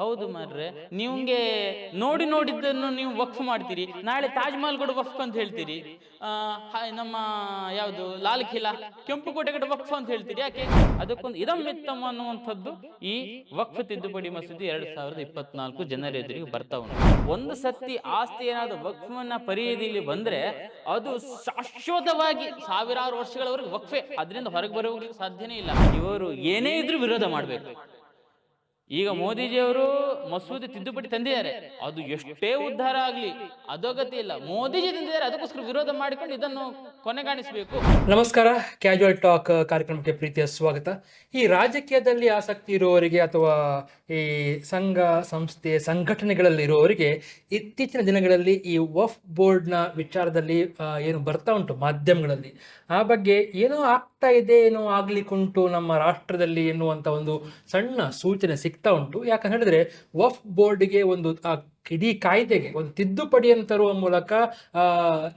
ಹೌದು ಮಾರ್ರೆ. ನಿಮ್ಗೆ ನೋಡಿ ನೋಡಿದ್ದನ್ನು ನೀವು ವಕ್ಫ್ ಮಾಡ್ತೀರಿ. ನಾಳೆ ತಾಜ್ ಮಹಲ್ ಕೂಡ ವಕ್ಫ್ ಅಂತ ಹೇಳ್ತೀರಿ. ನಮ್ಮ ಯಾವುದು ಲಾಲ್ ಖಿಲಾ ಕೆಂಪು ಕೋಟೆ ಕಡೆ ವಕ್ಫ್ ಅಂತ ಹೇಳ್ತೀರಿ. ಯಾಕೆ? ಅದಕ್ಕೊಂದು ಮಿತ್ತಮ್ಮ ಅನ್ನುವಂಥದ್ದು ಈ ವಕ್ಫ್ ತಿದ್ದುಪಡಿ ಮಸೂದಿ ಎರಡ್ ಸಾವಿರದ ಇಪ್ಪತ್ನಾಲ್ಕು ಜನರ ಎದುರಿಗೆ ಬರ್ತಾ ಉಂಟು. ಒಂದು ಸತಿ ಆಸ್ತಿ ಏನಾದ್ರು ವಕ್ಫನ್ನ ಪರಿಧಿಯಲ್ಲಿ ಬಂದ್ರೆ ಅದು ಶಾಶ್ವತವಾಗಿ ಸಾವಿರಾರು ವರ್ಷಗಳವರೆಗೆ ವಕ್ಫೆ. ಅದರಿಂದ ಹೊರಗೆ ಬರೋಗ್ಲಿಕ್ಕೆ ಸಾಧ್ಯನೇ ಇಲ್ಲ. ಇವರು ಏನೇ ಇದ್ರೂ ವಿರೋಧ ಮಾಡಬೇಕು. ಈಗ ಮೋದಿಜಿಯವರು ಮಸೂದೆ ತಿದ್ದುಪಡಿ ತಂದಿದ್ದಾರೆ. ಅದು ಎಷ್ಟೇ ಉದ್ಧಾರ ಆಗ್ಲಿ, ಅಧೋಗತಿ ಇಲ್ಲ. ಮೋದಿಜಿ ತಂದಿದ್ದಾರೆ, ಅದಕ್ಕೋಸ್ಕರ ವಿರೋಧ ಮಾಡಿಕೊಂಡು ಇದನ್ನು ಕೊನೆಗಾಣಿಸಬೇಕು. ನಮಸ್ಕಾರ ಕ್ಯಾಜುವಲ್ ಟಾಕ್ ಕಾರ್ಯಕ್ರಮಕ್ಕೆ ಪ್ರೀತಿಯ ಸ್ವಾಗತ. ಈ ರಾಜಕೀಯದಲ್ಲಿ ಆಸಕ್ತಿ ಇರುವವರಿಗೆ ಅಥವಾ ಈ ಸಂಘ, ಸಂಸ್ಥೆ, ಸಂಘಟನೆಗಳಲ್ಲಿ ಇರುವವರಿಗೆ ಇತ್ತೀಚಿನ ದಿನಗಳಲ್ಲಿ ಈ ವಫ್ ಬೋರ್ಡ್ನ ವಿಚಾರದಲ್ಲಿ ಏನು ಬರ್ತಾ ಉಂಟು ಮಾಧ್ಯಮಗಳಲ್ಲಿ. ಆ ಬಗ್ಗೆ ಏನೋ ಆಗ್ತಾ ಇದೆ ಏನೋ ಆಗ್ಲಿಕ್ಕುಂಟು ನಮ್ಮ ರಾಷ್ಟ್ರದಲ್ಲಿ ಎನ್ನುವಂತ ಒಂದು ಸಣ್ಣ ಸೂಚನೆ ಸಿಗ್ತಾ ಉಂಟು. ಯಾಕಂತ ಹೇಳಿದ್ರೆ ವಫ್ ಬೋರ್ಡ್ಗೆ ಒಂದು ಆ ಇಡೀ ಕಾಯ್ದೆಗೆ ಒಂದು ತಿದ್ದುಪಡಿಯನ್ನು ತರುವ ಮೂಲಕ ಆ,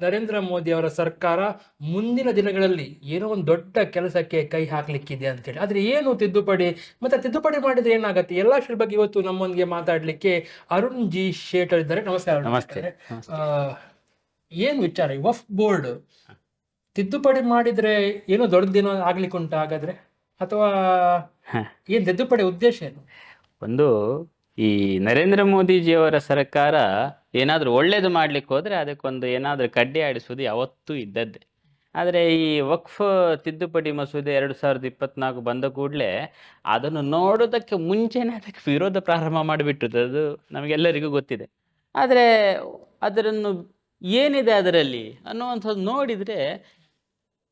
ನರೇಂದ್ರ ಮೋದಿ ಅವರ ಸರ್ಕಾರ ಮುಂದಿನ ದಿನಗಳಲ್ಲಿ ಏನೋ ಒಂದು ದೊಡ್ಡ ಕೆಲಸಕ್ಕೆ ಕೈ ಹಾಕ್ಲಿಕ್ಕಿದೆ ಅಂತೇಳಿ. ಆದ್ರೆ ಏನು ತಿದ್ದುಪಡಿ? ಮತ್ತೆ ತಿದ್ದುಪಡಿ ಮಾಡಿದ್ರೆ ಏನಾಗುತ್ತೆ? ಎಲ್ಲ ವಿಷಯದ ಬಗ್ಗೆ ಇವತ್ತು ನಮ್ಮೊಂದಿಗೆ ಮಾತಾಡ್ಲಿಕ್ಕೆ ಅರುಣ್ ಜಿ ಶೇಟರ್ ಇದ್ದಾರೆ ನಮಸ್ಕಾರ ನಮಸ್ತೆ. ಏನು ವಿಚಾರ ವಫ್ ಬೋರ್ಡ್? ತಿದ್ದುಪಡಿ ಮಾಡಿದ್ರೆ ಏನೋ ದೊಡ್ಡದೇನೋ ಆಗ್ಲಿಕ್ಕೆ ಉಂಟು ಹಾಗಾದ್ರೆ? ಅಥವಾ ಏನು ತಿದ್ದುಪಡಿ ಉದ್ದೇಶ ಏನು? ಒಂದು ಈ ನರೇಂದ್ರ ಮೋದಿಜಿಯವರ ಸರ್ಕಾರ ಏನಾದರೂ ಒಳ್ಳೇದು ಮಾಡ್ಲಿಕ್ಕೆ ಹೋದರೆ ಅದಕ್ಕೊಂದು ಏನಾದರೂ ಕಡ್ಡಿ ಆಡಿಸೋದು ಯಾವತ್ತೂ ಇದ್ದದ್ದೇ. ಆದರೆ ಈ ವಕ್ಫ್ ತಿದ್ದುಪಡಿ ಮಸೂದೆ ಎರಡು ಸಾವಿರದ ಇಪ್ಪತ್ನಾಲ್ಕು ಬಂದ ಕೂಡಲೇ ಅದನ್ನು ನೋಡೋದಕ್ಕೆ ಮುಂಚೆನೇ ಅದಕ್ಕೆ ವಿರೋಧ ಪ್ರಾರಂಭ ಮಾಡಿಬಿಟ್ಟಿದ್ದು ಅದು ನಮಗೆಲ್ಲರಿಗೂ ಗೊತ್ತಿದೆ. ಆದರೆ ಅದರನ್ನು ಏನಿದೆ ಅದರಲ್ಲಿ ಅನ್ನುವಂಥದ್ದು ನೋಡಿದರೆ,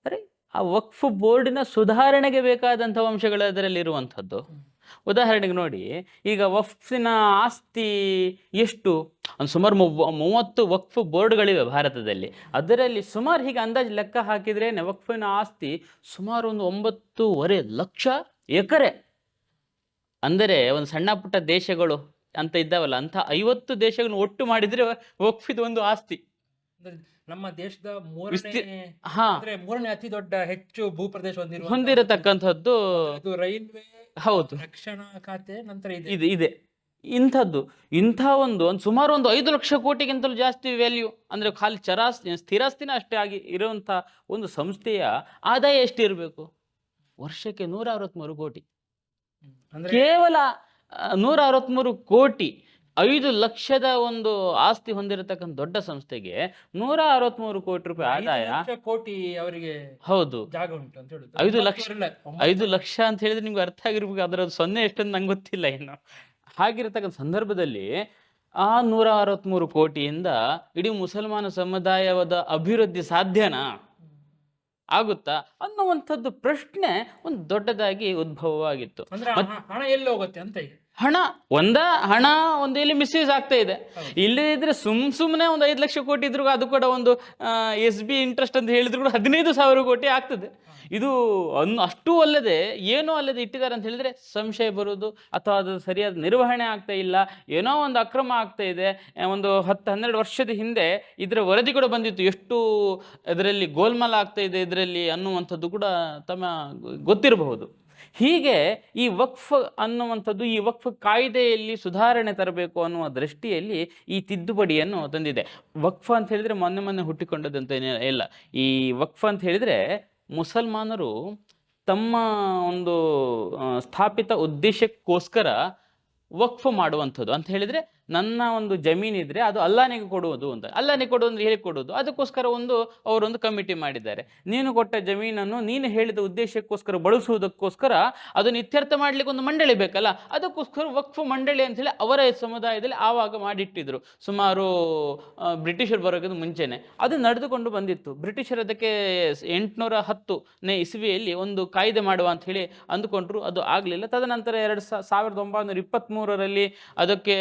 ಅರೆ, ಆ ವಕ್ಫ್ ಬೋರ್ಡಿನ ಸುಧಾರಣೆಗೆ ಬೇಕಾದಂಥ ಅಂಶಗಳು ಅದರಲ್ಲಿ ಇರುವಂಥದ್ದು. ಉದಾಹರಣೆಗೆ ನೋಡಿ, ಈಗ ವಕ್ಫಿನ ಆಸ್ತಿ ಎಷ್ಟು? ಒಂದು ಸುಮಾರು ಮೂವ- ಮೂವತ್ತು ವಕ್ಫ್ ಬೋರ್ಡ್ಗಳಿವೆ ಭಾರತದಲ್ಲಿ. ಅದರಲ್ಲಿ ಸುಮಾರು ಹೀಗೆ ಅಂದಾಜು ಲೆಕ್ಕ ಹಾಕಿದ್ರೆ ವಕ್ಫಿನ ಆಸ್ತಿ ಸುಮಾರು ಒಂದು ಒಂಬತ್ತೂವರೆ ಲಕ್ಷ ಎಕರೆ. ಅಂದರೆ ಒಂದು ಸಣ್ಣ ಪುಟ್ಟ ದೇಶಗಳು ಅಂತ ಇದ್ದಾವಲ್ಲ, ಅಂಥ ಐವತ್ತು ದೇಶಗಳನ್ನು ಒಟ್ಟು ಮಾಡಿದರೆ ವಕ್ಫಿದು ಒಂದು ಆಸ್ತಿ. ನಮ್ಮ ದೇಶದ ಮೂರನೇ ಅಂದ್ರೆ ಮೂರನೇ ಅತಿ ದೊಡ್ಡ ಹೆಚ್ಚು ಭೂಪ್ರದೇಶ ಹೊಂದಿರುವ ಹೊಂದಿರತಕ್ಕಂಥದ್ದು ರೈಲ್ವೆ ಹೌದು. ರಕ್ಷಣಾ ಖಾತೆ ನಂತರ ಇದೆ. ಇದೆ ಇದೆ. ಇಂಥದ್ದು ಇಂಥ ಒಂದು ಒಂದು ಸುಮಾರು ಒಂದು ಐದು ಲಕ್ಷ ಕೋಟಿಗಿಂತಲೂ ಜಾಸ್ತಿ ವ್ಯಾಲ್ಯೂ ಅಂದರೆ ಖಾಲಿ ಚರಾಸ್ತಿ ಸ್ಥಿರಾಸ್ತಿನ ಅಷ್ಟೇ ಆಗಿ ಇರುವಂಥ ಒಂದು ಸಂಸ್ಥೆಯ ಆದಾಯ ಎಷ್ಟಿರಬೇಕು? ವರ್ಷಕ್ಕೆ ನೂರ ಅರವತ್ತ್ಮೂರು ಕೋಟಿ ಕೇವಲ ನೂರ ಅರವತ್ತ್ಮೂರು ಕೋಟಿ ಐದು ಲಕ್ಷದ ಒಂದು ಆಸ್ತಿ ಹೊಂದಿರತಕ್ಕಂಥ ದೊಡ್ಡ ಸಂಸ್ಥೆಗೆ ನೂರ ಅರವತ್ಮೂರು ಕೋಟಿ ರೂಪಾಯಿ ಆದಾಯ. ಕೋಟಿ ಅವರಿಗೆ ಹೌದು. ಜಾಗ ಉಂಟು ಅಂತ ಹೇಳುದು. ಐದು ಲಕ್ಷ- ಐದು ಲಕ್ಷ ಅಂತ ಹೇಳಿದ್ರೆ ನಿಮ್ಗೆ ಅರ್ಥ ಆಗಿರ್ಬೇಕು ಅದರ ಸೊನ್ನೆ ಎಷ್ಟಂತ ನಂಗೆ ಗೊತ್ತಿಲ್ಲ ಇನ್ನು. ಹಾಗಿರತಕ್ಕಂಥ ಸಂದರ್ಭದಲ್ಲಿ ಆ ನೂರ ಅರವತ್ಮೂರು ಕೋಟಿಯಿಂದ ಇಡೀ ಮುಸಲ್ಮಾನ ಸಮುದಾಯದ ಅಭಿವೃದ್ಧಿ ಸಾಧ್ಯನಾ? ಆಗುತ್ತಾ? ಅನ್ನುವಂಥದ್ದು ಪ್ರಶ್ನೆ ಒಂದು ದೊಡ್ಡದಾಗಿ ಉದ್ಭವವಾಗಿತ್ತು. ಹಣ ಎಲ್ಲಿ ಹೋಗುತ್ತೆ ಅಂತ ಈಗ? ಹಣ ಒಂದ ಹಣ ಒಂದು ಇಲ್ಲಿ ಮಿಸ್ಯೂಸ್ ಆಗ್ತಾ ಇದೆ. ಇಲ್ಲಿ ಇದ್ರೆ ಸುಮ್ ಸುಮ್ಮನೆ ಒಂದು ಐದು ಲಕ್ಷ ಕೋಟಿ ಇದ್ರೂ ಅದು ಕೂಡ ಒಂದು ಎಸ್ ಬಿ ಇಂಟ್ರೆಸ್ಟ್ ಅಂತ ಹೇಳಿದ್ರು ಕೂಡ ಹದಿನೈದು ಸಾವಿರ ಕೋಟಿ ಆಗ್ತದೆ. ಇದು ಅನ್ ಅಷ್ಟೂ ಅಲ್ಲದೆ ಏನೂ ಅಲ್ಲದೆ ಇಟ್ಟಿದ್ದಾರೆ ಅಂತ ಹೇಳಿದ್ರೆ ಸಂಶಯ ಬರುವುದು ಅಥವಾ ಅದು ಸರಿಯಾದ ನಿರ್ವಹಣೆ ಆಗ್ತಾ ಇಲ್ಲ ಏನೋ ಒಂದು ಅಕ್ರಮ ಆಗ್ತಾ ಇದೆ ಒಂದು ಹತ್ತು ಹನ್ನೆರಡು ವರ್ಷದ ಹಿಂದೆ ಇದರ ವರದಿ ಕೂಡ ಬಂದಿತ್ತು. ಎಷ್ಟು ಇದರಲ್ಲಿ ಗೋಲ್ಮಾಲ್ ಆಗ್ತಾ ಇದೆ ಇದರಲ್ಲಿ ಅನ್ನುವಂಥದ್ದು ಕೂಡ ತಮ್ಮ ಗೊತ್ತಿರಬಹುದು. ಹೀಗೆ ಈ ವಕ್ಫ್ ಅನ್ನುವಂಥದ್ದು, ಈ ವಕ್ಫ್ ಕಾಯ್ದೆಯಲ್ಲಿ ಸುಧಾರಣೆ ತರಬೇಕು ಅನ್ನುವ ದೃಷ್ಟಿಯಲ್ಲಿ ಈ ತಿದ್ದುಪಡಿಯನ್ನು ತಂದಿದೆ. ವಕ್ಫ್ ಅಂತ ಹೇಳಿದ್ರೆ ಮೊನ್ನೆ ಮೊನ್ನೆ ಹುಟ್ಟಿಕೊಂಡದಂತ ಇಲ್ಲ. ಈ ವಕ್ಫ್ ಅಂತ ಹೇಳಿದ್ರೆ ಮುಸಲ್ಮಾನರು ತಮ್ಮ ಒಂದು ಸ್ಥಾಪಿತ ಉದ್ದೇಶಕ್ಕೋಸ್ಕರ ವಕ್ಫ್ ಮಾಡುವಂಥದ್ದು. ಅಂತ ಹೇಳಿದ್ರೆ ನನ್ನ ಒಂದು ಜಮೀನಿದ್ರೆ ಅದು ಅಲ್ಲಾನಿಗೆ ಕೊಡುವುದು ಅಂತ. ಅಲ್ಲಾನಿಗೆ ಕೊಡುವುದು ಅಂದ್ರೆ ಹೇಳಿ ಕೊಡುವುದು? ಅದಕ್ಕೋಸ್ಕರ ಒಂದು ಅವರೊಂದು ಕಮಿಟಿ ಮಾಡಿದ್ದಾರೆ. ನೀನು ಕೊಟ್ಟ ಜಮೀನನ್ನು ನೀನು ಹೇಳಿದ ಉದ್ದೇಶಕ್ಕೋಸ್ಕರ ಬಳಸುವುದಕ್ಕೋಸ್ಕರ ಅದನ್ನು ಇತ್ಯರ್ಥ ಮಾಡ್ಲಿಕ್ಕೆ ಒಂದು ಮಂಡಳಿ ಬೇಕಲ್ಲ? ಅದಕ್ಕೋಸ್ಕರ ವಕ್ಫ್ ಮಂಡಳಿ ಅಂತ ಹೇಳಿ ಅವರ ಸಮುದಾಯದಲ್ಲಿ ಆವಾಗ ಮಾಡಿಟ್ಟಿದ್ರು. ಸುಮಾರು ಬ್ರಿಟಿಷರು ಬರೋಕ್ಕಿಂತ ಮುಂಚೆನೆ. ಅದು ನಡೆದುಕೊಂಡು ಬಂದಿತ್ತು. ಬ್ರಿಟಿಷರು ಅದಕ್ಕೆ ಎಂಟುನೂರ ಹತ್ತನೇ ಇಸವಿಯಲ್ಲಿ ಒಂದು ಕಾಯ್ದೆ ಮಾಡುವ ಅಂತ ಹೇಳಿ ಅಂದುಕೊಂಡ್ರು. ಅದು ಆಗಲಿಲ್ಲ. ತದನಂತರ ಎರಡು ಸಾವಿರದ ಒಂಬೈನೂರ ಇಪ್ಪತ್ತ್ಮೂರರಲ್ಲಿ ಅದಕ್ಕೆ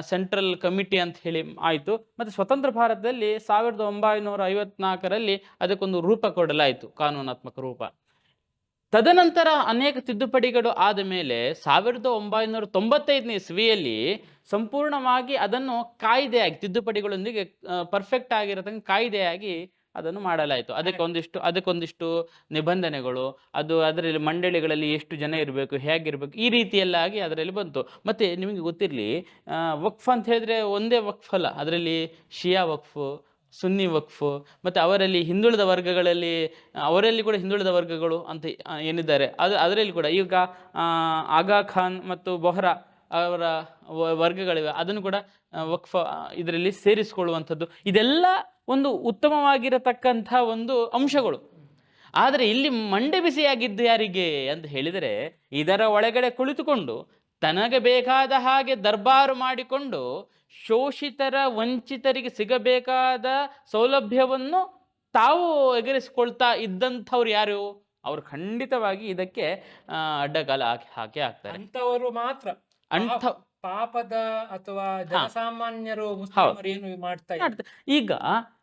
ಸೆಂಟ್ರಲ್ ಕಮಿಟಿ ಅಂತ ಹೇಳಿ ಆಯಿತು. ಮತ್ತು ಸ್ವತಂತ್ರ ಭಾರತದಲ್ಲಿ ಸಾವಿರದ ಒಂಬೈನೂರ ಐವತ್ನಾಲ್ಕರಲ್ಲಿ ಅದಕ್ಕೊಂದು ರೂಪ ಕೊಡಲಾಯಿತು, ಕಾನೂನಾತ್ಮಕ ರೂಪ. ತದನಂತರ ಅನೇಕ ತಿದ್ದುಪಡಿಗಳು ಆದ ಮೇಲೆ ಸಾವಿರದ ಒಂಬೈನೂರ ತೊಂಬತ್ತೈದನೇ ಇಸ್ವಿಯಲ್ಲಿ ಸಂಪೂರ್ಣವಾಗಿ ಅದನ್ನು ಕಾಯ್ದೆಯಾಗಿ, ತಿದ್ದುಪಡಿಗಳೊಂದಿಗೆ ಪರ್ಫೆಕ್ಟ್ ಆಗಿರತಕ್ಕ ಕಾಯ್ದೆಯಾಗಿ ಅದನ್ನು ಮಾಡಲಾಯಿತು. ಅದಕ್ಕೆ ಒಂದಿಷ್ಟು ಅದಕ್ಕೊಂದಿಷ್ಟು ನಿಬಂಧನೆಗಳು ಅದು ಅದರಲ್ಲಿ ಮಂಡಳಿಗಳಲ್ಲಿ ಎಷ್ಟು ಜನ ಇರಬೇಕು ಹೇಗಿರಬೇಕು ಈ ರೀತಿಯಲ್ಲಾಗಿ ಅದರಲ್ಲಿ ಬಂತು. ಮತ್ತು ನಿಮಗೆ ಗೊತ್ತಿರಲಿ ವಕ್ಫ್ ಅಂತ ಹೇಳಿದ್ರೆ ಒಂದೇ ವಕ್ಫ್ ಅಲ್ಲ. ಅದರಲ್ಲಿ ಶಿಯಾ ವಕ್ಫ್ ಸುನ್ನಿ ವಕ್ಫ್ ಮತ್ತು ಅವರಲ್ಲಿ ಹಿಂದುಳಿದ ವರ್ಗಗಳಲ್ಲಿ ಅವರಲ್ಲಿ ಕೂಡ ಹಿಂದುಳಿದ ವರ್ಗಗಳು ಅಂತ ಏನಿದ್ದಾರೆ. ಅದು ಅದರಲ್ಲಿ ಕೂಡ ಈಗ ಆಗಾ ಖಾನ್ ಮತ್ತು ಬೊಹ್ರಾ ಅವರ ವರ್ಗಗಳಿವೆ. ಅದನ್ನು ಕೂಡ ವಕ್ಫ ಇದರಲ್ಲಿ ಸೇರಿಸಿಕೊಳ್ಳುವಂಥದ್ದು. ಇದೆಲ್ಲ ಒಂದು ಉತ್ತಮವಾಗಿರತಕ್ಕಂಥ ಒಂದು ಅಂಶಗಳು. ಆದರೆ ಇಲ್ಲಿ ಮಂಡೆ ಬಿಸಿಯಾಗಿದ್ದು ಯಾರಿಗೆ ಅಂತ ಹೇಳಿದರೆ ಇದರ ಒಳಗಡೆ ಕುಳಿತುಕೊಂಡು ತನಗೆ ಬೇಕಾದ ಹಾಗೆ ದರ್ಬಾರು ಮಾಡಿಕೊಂಡು ಶೋಷಿತರ ವಂಚಿತರಿಗೆ ಸಿಗಬೇಕಾದ ಸೌಲಭ್ಯವನ್ನು ತಾವು ಎಗರಿಸಿಕೊಳ್ತಾ ಇದ್ದಂಥವ್ರು ಯಾರು? ಅವರು ಖಂಡಿತವಾಗಿ ಇದಕ್ಕೆ ಅಡ್ಡಗಾಲ ಹಾಕಿ ಹಾಕಿ ಹಾಕ್ತಾರೆ. ಅಂಥವರು ಮಾತ್ರ. ಅಂಥ ಪಾಪದ ಅಥವಾ ಜನಸಾಮಾನ್ಯರು ಮುಸ್ಲಿಮರು ಏನು ಮಾಡ್ತಾ. ಈಗ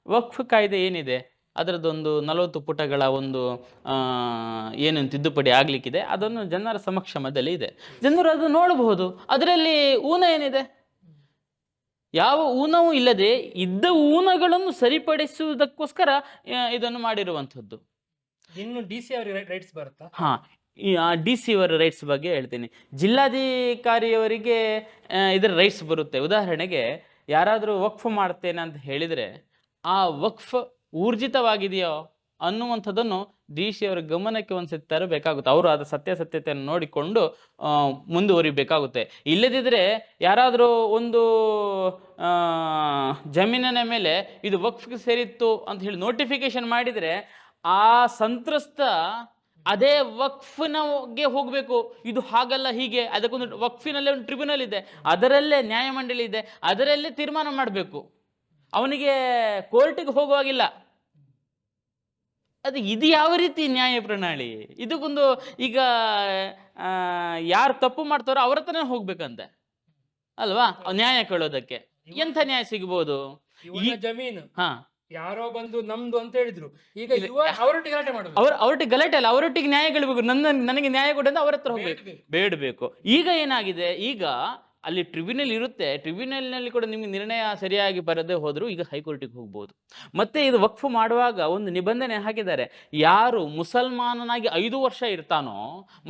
ವಕ್ಫ್ ಕಾಯ್ದೆ ಏನಿದೆ? ಅದರದ್ದೊಂದು ನಲವತ್ತು ಪುಟಗಳ ಒಂದು ಆ, ಏನು ತಿದ್ದುಪಡಿ ಆಗ್ಲಿಕ್ಕಿದೆ. ಅದನ್ನು ಜನರ ಸಮಕ್ಷಮದಲ್ಲಿ ಇದೆ. ಜನರು ಅದು ನೋಡಬಹುದು. ಅದರಲ್ಲಿ ಊನ ಏನಿದೆ? ಯಾವ ಊನವೂ ಇಲ್ಲದೆ ಇದ್ದ ಊನಗಳನ್ನು ಸರಿಪಡಿಸುವುದಕ್ಕೋಸ್ಕರ ಆ, ಇದನ್ನು ಮಾಡಿರುವಂಥದ್ದು. ಇನ್ನು ಡಿ ಸಿ ಅವರಿಗೆ ರೈಟ್ಸ್ ಬರುತ್ತಾ? ಹಾ. ಡಿ ಸಿ ಅವರ ರೈಟ್ಸ್ ಬಗ್ಗೆ ಹೇಳ್ತೀನಿ. ಜಿಲ್ಲಾಧಿಕಾರಿಯವರಿಗೆ ಇದರ ರೈಟ್ಸ್ ಬರುತ್ತೆ. ಉದಾಹರಣೆಗೆ, ಯಾರಾದರೂ ವಕ್ಫ್ ಮಾಡ್ತೇನೆ ಅಂತ ಹೇಳಿದರೆ, ಆ ವಕ್ಫ್ ಊರ್ಜಿತವಾಗಿದೆಯೋ ಅನ್ನುವಂಥದ್ದನ್ನು ಡಿ ಸಿ ಅವರ ಗಮನಕ್ಕೆ ಒಂದ್ಸತಿ ತರಬೇಕಾಗುತ್ತೆ. ಅವರು ಅದರ ಸತ್ಯಾಸತ್ಯತೆಯನ್ನು ನೋಡಿಕೊಂಡು ಮುಂದುವರಿಬೇಕಾಗುತ್ತೆ. ಇಲ್ಲದಿದ್ದರೆ ಯಾರಾದರೂ ಒಂದು ಜಮೀನಿನ ಮೇಲೆ ಇದು ವಕ್ಫ್ಗೆ ಸೇರಿತ್ತು ಅಂತ ಹೇಳಿ ನೋಟಿಫಿಕೇಶನ್ ಮಾಡಿದರೆ, ಆ ಸಂತ್ರಸ್ತ ಅದೇ ವಕ್ಫ್ನಗೆ ಹೋಗಬೇಕು. ಇದು ಹಾಗಲ್ಲ ಹೀಗೆ. ಅದಕ್ಕೊಂದು ವಕ್ಫಿನಲ್ಲೇ ಒಂದು ಟ್ರಿಬ್ಯುನಲ್ ಇದೆ. ಅದರಲ್ಲೇ ನ್ಯಾಯಮಂಡಳಿ ಇದೆ. ಅದರಲ್ಲೇ ತೀರ್ಮಾನ ಮಾಡಬೇಕು. ಅವನಿಗೆ ಕೋರ್ಟಿಗೆ ಹೋಗುವಾಗಿಲ್ಲ. ಅದು ಇದು ಯಾವ ರೀತಿ ನ್ಯಾಯ ಪ್ರಣಾಳಿ? ಇದಕ್ಕೊಂದು ಈಗ ಯಾರು ತಪ್ಪು ಮಾಡ್ತಾರೋ ಅವ್ರ ಹತ್ರನೇ ಹೋಗ್ಬೇಕಂತೆ. ಅಲ್ವಾ? ನ್ಯಾಯ ಕೇಳೋದಕ್ಕೆ. ಎಂಥ ನ್ಯಾಯ ಸಿಗ್ಬೋದು? ಈ ಜಮೀನು. ಹಾ. ಯಾರೋ ಬಂದು ನಮ್ದು ಅಂತ ಹೇಳಿದ್ರು. ಈಗ ಯುವ ಅವರೊಟ್ಟಿಗೆ ಗಲಾಟೆ ಮಾಡುದು. ಅವ್ರ ಅವರೊಟ್ಟಿಗೆ ಗಲಾಟೆ ಅಲ್ಲ ಅವರೊಟ್ಟಿಗೆ ನ್ಯಾಯ ಕೇಳಬೇಕು ನನ್ನ ನನಗೆ ನ್ಯಾಯ ಕೊಡಿ ಅಂತ ಅವ್ರ ಹತ್ರ ಹೋಗ್ಬೇಕು. ಬೇಡಬೇಕು. ಈಗ ಏನಾಗಿದೆ? ಈಗ ಅಲ್ಲಿ ಟ್ರಿಬ್ಯುನಲ್ ಇರುತ್ತೆ. ಟ್ರಿಬ್ಯುನಲ್ನಲ್ಲಿ ಕೂಡ ನಿಮಗೆ ನಿರ್ಣಯ ಸರಿಯಾಗಿ ಬರದೇ ಹೋದರೂ ಈಗ ಹೈಕೋರ್ಟಿಗೆ ಹೋಗ್ಬೋದು. ಮತ್ತೆ ಇದು ವಕ್ಫ್ ಮಾಡುವಾಗ ಒಂದು ನಿಬಂಧನೆ ಹಾಕಿದ್ದಾರೆ. ಯಾರು ಮುಸಲ್ಮಾನನಾಗಿ ಐದು ವರ್ಷ ಇರ್ತಾನೋ,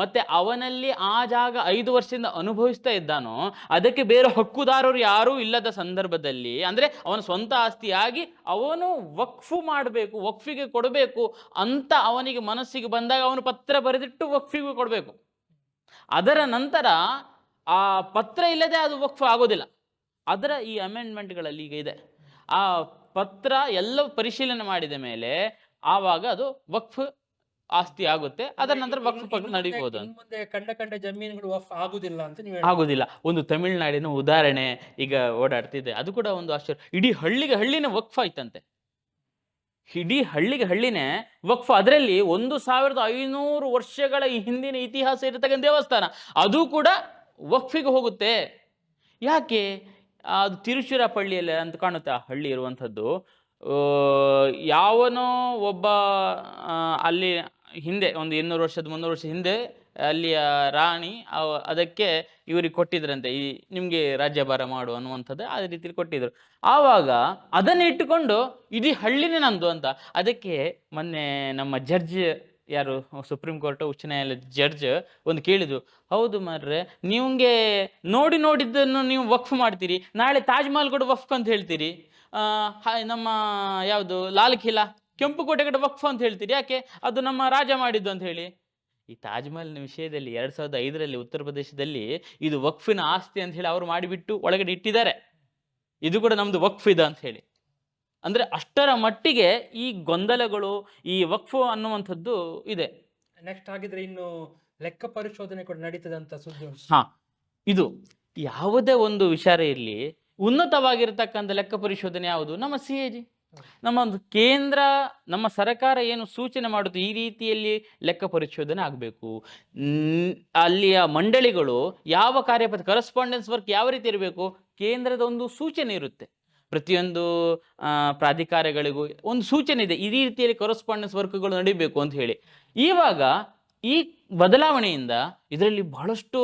ಮತ್ತೆ ಅವನಲ್ಲಿ ಆ ಜಾಗ ಐದು ವರ್ಷದಿಂದ ಅನುಭವಿಸ್ತಾ ಇದ್ದಾನೋ, ಅದಕ್ಕೆ ಬೇರೆ ಹಕ್ಕುದಾರರು ಯಾರೂ ಇಲ್ಲದ ಸಂದರ್ಭದಲ್ಲಿ, ಅಂದರೆ ಅವನ ಸ್ವಂತ ಆಸ್ತಿಯಾಗಿ ಅವನು ವಕ್ಫು ಮಾಡಬೇಕು, ವಕ್ಫಿಗೆ ಕೊಡಬೇಕು ಅಂತ ಅವನಿಗೆ ಮನಸ್ಸಿಗೆ ಬಂದಾಗ ಅವನು ಪತ್ರ ಬರೆದಿಟ್ಟು ವಕ್ಫಿಗೆ ಕೊಡಬೇಕು. ಅದರ ನಂತರ ಆ ಪತ್ರ ಇಲ್ಲದೆ ಅದು ವಕ್ಫ್ ಆಗೋದಿಲ್ಲ. ಅದರ ಈ ಅಮೆಂಡ್ಮೆಂಟ್ಗಳಲ್ಲಿ ಈಗ ಇದೆ. ಆ ಪತ್ರ ಎಲ್ಲ ಪರಿಶೀಲನೆ ಮಾಡಿದ ಮೇಲೆ ಆವಾಗ ಅದು ವಕ್ಫ್ ಆಸ್ತಿ ಆಗುತ್ತೆ. ಅದರ ನಂತರ ವಕ್ಫ್ ನಡೀಬಹುದು ಮುಂದೆ ಕಂಡ ಕಂಡ ಜಮೀನುಗಳು ವಕ್ಫ್ ಆಗುದಿಲ್ಲ ಅಂತ ನೀವು ಆಗೋದಿಲ್ಲ. ಒಂದು ತಮಿಳುನಾಡಿನ ಉದಾಹರಣೆ ಈಗ ಓಡಾಡ್ತಿದೆ. ಅದು ಕೂಡ ಒಂದು ಆಶ್ಚರ್ಯ. ಇಡೀ ಹಳ್ಳಿಗೆ ಹಳ್ಳಿನೇ ವಕ್ಫ್ ಆಯ್ತಂತೆ. ಇಡೀ ಹಳ್ಳಿಗೆ ಹಳ್ಳಿನೇ ವಕ್ಫ್. ಅದರಲ್ಲಿ ಒಂದು ಸಾವಿರದ ಐನೂರು ವರ್ಷಗಳ ಈ ಹಿಂದಿನ ಇತಿಹಾಸ ಇರತಕ್ಕಂಥ ದೇವಸ್ಥಾನ. ಅದು ಕೂಡ ವಕ್ಫಿಗೆ ಹೋಗುತ್ತೆ. ಯಾಕೆ? ಅದು ತಿರುಚಿರಾಪಳ್ಳಿಯಲ್ಲಿ ಅಂತ ಕಾಣುತ್ತೆ ಆ ಹಳ್ಳಿ ಇರುವಂಥದ್ದು. ಯಾವನೋ ಒಬ್ಬ ಅಲ್ಲಿ ಹಿಂದೆ, ಒಂದು ಇನ್ನೂರು ವರ್ಷದ ಮುನ್ನೂರು ವರ್ಷ ಹಿಂದೆ ಅಲ್ಲಿಯ ರಾಣಿ ಅದಕ್ಕೆ ಇವರಿಗೆ ಕೊಟ್ಟಿದ್ರಂತೆ. ಈ ನಿಮಗೆ ರಾಜ್ಯಭಾರ ಮಾಡು ಅನ್ನುವಂಥದ್ದು ಆ ರೀತಿಲಿ ಕೊಟ್ಟಿದ್ರು. ಆವಾಗ ಅದನ್ನು ಇಟ್ಟುಕೊಂಡು ಇಡೀ ಹಳ್ಳಿನೇ ನಂದು ಅಂತ. ಅದಕ್ಕೆ ಮೊನ್ನೆ ನಮ್ಮ ಜಡ್ಜ್ ಯಾರು ಸುಪ್ರೀಂ ಕೋರ್ಟ್ ಉಚ್ಚ ನ್ಯಾಯಾಲಯದ ಜಡ್ಜ್ ಒಂದು ಕೇಳಿದ್ರು, ಹೌದು ಮಾರ್ರೆ, ನಿಮಗೆ ನೋಡಿ ನೋಡಿದ್ದನ್ನು ನೀವು ವಕ್ಫ್ ಮಾಡ್ತೀರಿ, ನಾಳೆ ತಾಜ್ ಮಹಲ್ ಕೂಡ ವಕ್ಫ್ ಅಂತ ಹೇಳ್ತೀರಿ. ನಮ್ಮ ಯಾವುದು ಲಾಲ್ ಖಿಲಾ, ಕೆಂಪು ಕೋಟೆ ಕಡೆ ವಕ್ಫ್ ಅಂತ ಹೇಳ್ತೀರಿ, ಯಾಕೆ? ಅದು ನಮ್ಮ ರಾಜ ಮಾಡಿದ್ದು ಅಂತ ಹೇಳಿ. ಈ ತಾಜ್ ಮಹಲ್ನ ವಿಷಯದಲ್ಲಿ ಎರಡು ಸಾವಿರದ ಐದರಲ್ಲಿ ಉತ್ತರ ಪ್ರದೇಶದಲ್ಲಿ ಇದು ವಕ್ಫಿನ ಆಸ್ತಿ ಅಂತ ಹೇಳಿ ಅವರು ಮಾಡಿಬಿಟ್ಟು ಒಳಗಡೆ ಇಟ್ಟಿದ್ದಾರೆ. ಇದು ಕೂಡ ನಮ್ದು ವಕ್ಫ್ ಇದೆ ಅಂತ ಹೇಳಿ. ಅಂದ್ರೆ ಅಷ್ಟರ ಮಟ್ಟಿಗೆ ಈ ಗೊಂದಲಗಳು ಈ ವಕ್ಫ್ ಅನ್ನುವಂಥದ್ದು ಇದೆ. ನೆಕ್ಸ್ಟ್ ಆಗಿದ್ರೆ ಇನ್ನು ಲೆಕ್ಕ ಪರಿಶೋಧನೆ ಕೂಡ ನಡೀತದೆ ಅಂತ ಸುದ್ದಿ. ಹಾ ಇದು ಯಾವುದೇ ಒಂದು ವಿಚಾರ ಇರಲಿ ಉನ್ನತವಾಗಿರ್ತಕ್ಕಂಥ ಲೆಕ್ಕ ಪರಿಶೋಧನೆ ಯಾವುದು? ನಮ್ಮ ಸಿ ಎ ಜಿ. ನಮ್ಮ ಒಂದು ಕೇಂದ್ರ ನಮ್ಮ ಸರ್ಕಾರ ಏನು ಸೂಚನೆ ಮಾಡುತ್ತೆ ಈ ರೀತಿಯಲ್ಲಿ ಲೆಕ್ಕ ಪರಿಶೋಧನೆ ಆಗಬೇಕು. ಅಲ್ಲಿಯ ಮಂಡಳಿಗಳು ಯಾವ ಕಾರ್ಯಪತ್ರ ಕರೆಸ್ಪಾಂಡೆನ್ಸ್ ವರ್ಕ್ ಯಾವ ರೀತಿ ಇರಬೇಕು ಕೇಂದ್ರದ ಒಂದು ಸೂಚನೆ ಇರುತ್ತೆ. ಪ್ರತಿಯೊಂದು ಪ್ರಾಧಿಕಾರಗಳಿಗೂ ಒಂದು ಸೂಚನೆ ಇದೆ. ಈ ರೀತಿಯಲ್ಲಿ ಕರೆಸ್ಪಾಂಡೆನ್ಸ್ ವರ್ಕ್ಗಳು ನಡೀಬೇಕು ಅಂತ ಹೇಳಿ. ಇವಾಗ ಈ ಬದಲಾವಣೆಯಿಂದ ಇದರಲ್ಲಿ ಬಹಳಷ್ಟು